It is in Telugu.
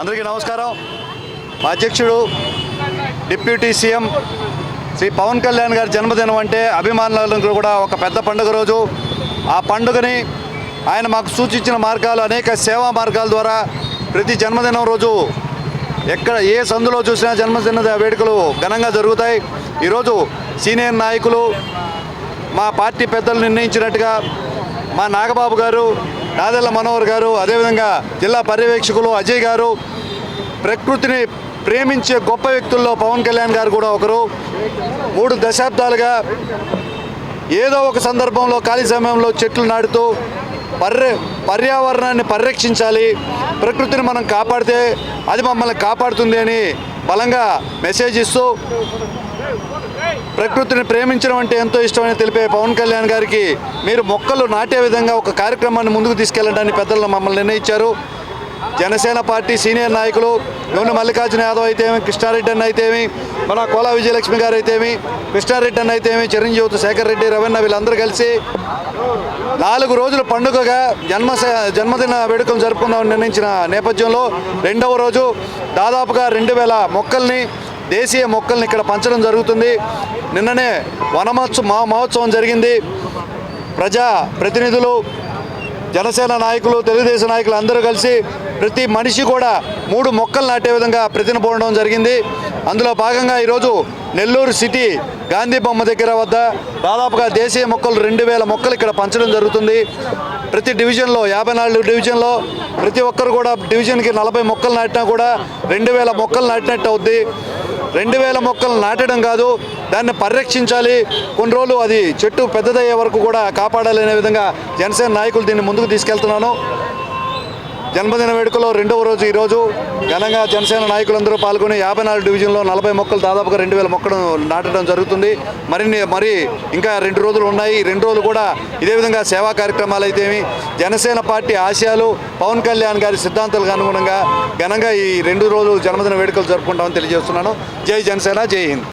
అందరికీ నమస్కారం. మా అధ్యక్షుడు డిప్యూటీ సీఎం శ్రీ పవన్ కళ్యాణ్ గారి జన్మదినం అంటే అభిమానులకు కూడా ఒక పెద్ద పండుగ రోజు. ఆ పండుగని ఆయన మాకు సూచించిన మార్గాలు అనేక సేవా మార్గాల ద్వారా ప్రతి జన్మదినం రోజు ఎక్కడ ఏ సందులో చూసినా జన్మదిన వేడుకలు ఘనంగా జరుగుతాయి. ఈరోజు సీనియర్ నాయకులు మా పార్టీ పెద్దలు నిర్ణయించినట్టుగా మా నాగబాబు గారు నాదెల్ల మనోహర్ గారు అదేవిధంగా జిల్లా పర్యవేక్షకులు అజయ్ గారు ప్రకృతిని ప్రేమించే గొప్ప వ్యక్తుల్లో పవన్ కళ్యాణ్ గారు కూడా ఒకరు. మూడు దశాబ్దాలుగా ఏదో ఒక సందర్భంలో ఖాళీ సమయంలో చెట్లు నాటుతూ పర్య పర్యావరణాన్ని పరిరక్షించాలి. ప్రకృతిని మనం కాపాడితే అది మమ్మల్ని కాపాడుతుంది అని బలంగా మెసేజ్ ఇస్తూ ప్రకృతిని ప్రేమించడం అంటే ఎంతో ఇష్టమని తెలిపే పవన్ కళ్యాణ్ గారికి మీరు మొక్కలు నాటే విధంగా ఒక కార్యక్రమాన్ని ముందుకు తీసుకెళ్ళడానికి పెద్దలు మమ్మల్ని నిర్ణయించారు. జనసేన పార్టీ సీనియర్ నాయకులు నూనె మల్లికార్జున యాదవ్ అయితేమి కృష్ణారెడ్డి అన్న అయితేమి మన కోలా విజయలక్ష్మి గారు అయితేమి కృష్ణారెడ్డి అన్న అయితేమి చిరంజీవి శేఖర్ రెడ్డి రవణ వీళ్ళందరూ కలిసి నాలుగు రోజుల పండుగగా జన్మ జన్మదిన వేడుకలు జరుపుకుందామని నిర్ణయించిన నేపథ్యంలో రెండవ రోజు దాదాపుగా రెండు వేల మొక్కల్ని దేశీయ మొక్కల్ని ఇక్కడ పంచడం జరుగుతుంది. నిన్ననే వనమహోత్సవ మా మహోత్సవం జరిగింది. ప్రజా ప్రతినిధులు జనసేన నాయకులు తెలుగుదేశం నాయకులు అందరూ కలిసి ప్రతి మనిషి కూడా మూడు మొక్కలు నాటే విధంగా ప్రతిన పోవడం జరిగింది. అందులో భాగంగా ఈరోజు నెల్లూరు సిటీ గాంధీ బొమ్మ దగ్గర వద్ద దాదాపుగా దేశీయ మొక్కలు రెండు వేల మొక్కలు ఇక్కడ పంచడం జరుగుతుంది. ప్రతి డివిజన్లో యాభై నాలుగు డివిజన్లో ప్రతి ఒక్కరు కూడా డివిజన్కి నలభై మొక్కలు నాటినా కూడా రెండు వేల మొక్కలు నాటినట్టు అవుద్ది. రెండు వేల మొక్కలు నాటడం కాదు దాన్ని పరిరక్షించాలి. కొన్ని రోజులు అది చెట్టు పెద్దదయ్యే వరకు కూడా కాపాడాలి అనే విధంగా జనసేన నాయకులు దీన్ని ముందుకు తీసుకెళ్తున్నాను. జన్మదిన వేడుకలో రెండవ రోజు ఈరోజు ఘనంగా జనసేన నాయకులందరూ పాల్గొని యాభై నాలుగు డివిజన్లో నలభై మొక్కలు దాదాపుగా రెండు వేల మొక్కలు నాటడం జరుగుతుంది. మరిన్ని మరి ఇంకా రెండు రోజులు ఉన్నాయి. రెండు రోజులు కూడా ఇదే విధంగా సేవా కార్యక్రమాలు అయితేమి. జనసేన పార్టీ ఆశయాలు పవన్ కళ్యాణ్ గారి సిద్ధాంతాలకు అనుగుణంగా ఘనంగా ఈ రెండు రోజులు జన్మదిన వేడుకలు జరుపుకుంటామని తెలియజేస్తున్నాను. జై జనసేన జై హింద్.